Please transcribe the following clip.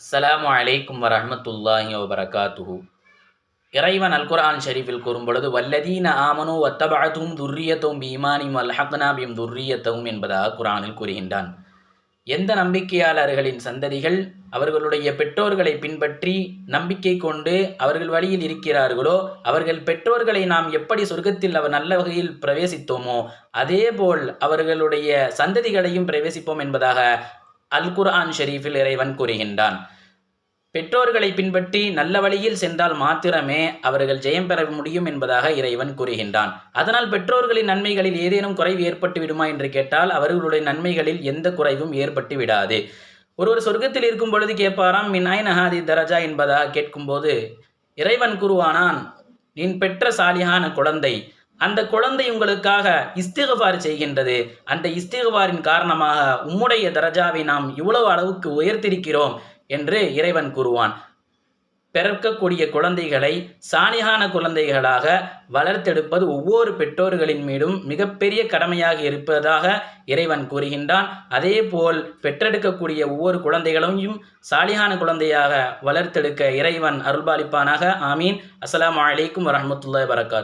அஸ்ஸலாமு அலைக்கும் வரஹ்மத்துல்லாஹி வபரகாத்துஹு. இறைவன் அல் குர்ஆன் ஷரீஃபில் கூறும்பொழுது வல்லதீன ஆமனு வத்தபாத்தும் துர்ரியத்தவும் பீமானிம் அல்ஹக்னா பிம் துர்ரியத்தவும் என்பதாக குரானில் கூறுகின்றான். எந்த நம்பிக்கையாளர்களின் சந்ததிகள் அவர்களுடைய பெற்றோர்களை பின்பற்றி நம்பிக்கை கொண்டு அவர்கள் வழியில் இருக்கிறார்களோ அவர்கள் பெற்றோர்களை நாம் எப்படி சொர்க்கத்தில் அவர் நல்ல வகையில் பிரவேசித்தோமோ அதேபோல் அவர்களுடைய சந்ததிகளையும் பிரவேசிப்போம் என்பதாக அல் குர்ஆன் ஷெரீஃபில் இறைவன் கூறுகின்றான். பெற்றோர்களை பின்பற்றி நல்ல வழியில் சென்றால் மாத்திரமே அவர்கள் ஜெயம் பெற முடியும் என்பதாக இறைவன் கூறுகின்றான். அதனால் பெற்றோர்களின் நன்மைகளில் ஏதேனும் குறைவு ஏற்பட்டு விடுமா என்று கேட்டால் அவர்களுடைய நன்மைகளில் எந்த குறைவும் ஏற்பட்டு விடாது. ஒருவர் சொர்க்கத்தில் இருக்கும் பொழுது கேட்பாராம் மின்னாய் நகாதி தரஜா? என்பதாக கேட்கும்போது இறைவன் கூறுவானான் நீ பெற்ற சாலியான குழந்தை அந்த குழந்தை உங்களுக்காக இஸ்திகபார் செய்கின்றது. அந்த இஸ்திகபாரின் காரணமாக உம்முடைய தரஜாவை நாம் இவ்வளவு அளவுக்கு உயர்த்திருக்கிறோம் என்று இறைவன் கூறுவான். பிறக்கக்கூடிய குழந்தைகளை சாணிகான குழந்தைகளாக வளர்த்தெடுப்பது ஒவ்வொரு பெற்றோர்களின் மீதும் மிகப்பெரிய கடமையாக இருப்பதாக இறைவன் கூறுகின்றான். அதேபோல் பெற்றெடுக்கக்கூடிய ஒவ்வொரு குழந்தைகளையும் சாலிகான குழந்தையாக வளர்த்தெடுக்க இறைவன் அருள்பாலிப்பானாக. ஆமீன். அஸ்லாம் அலைக்கும் வரஹ்மத்துல்லாஹி வரகாத்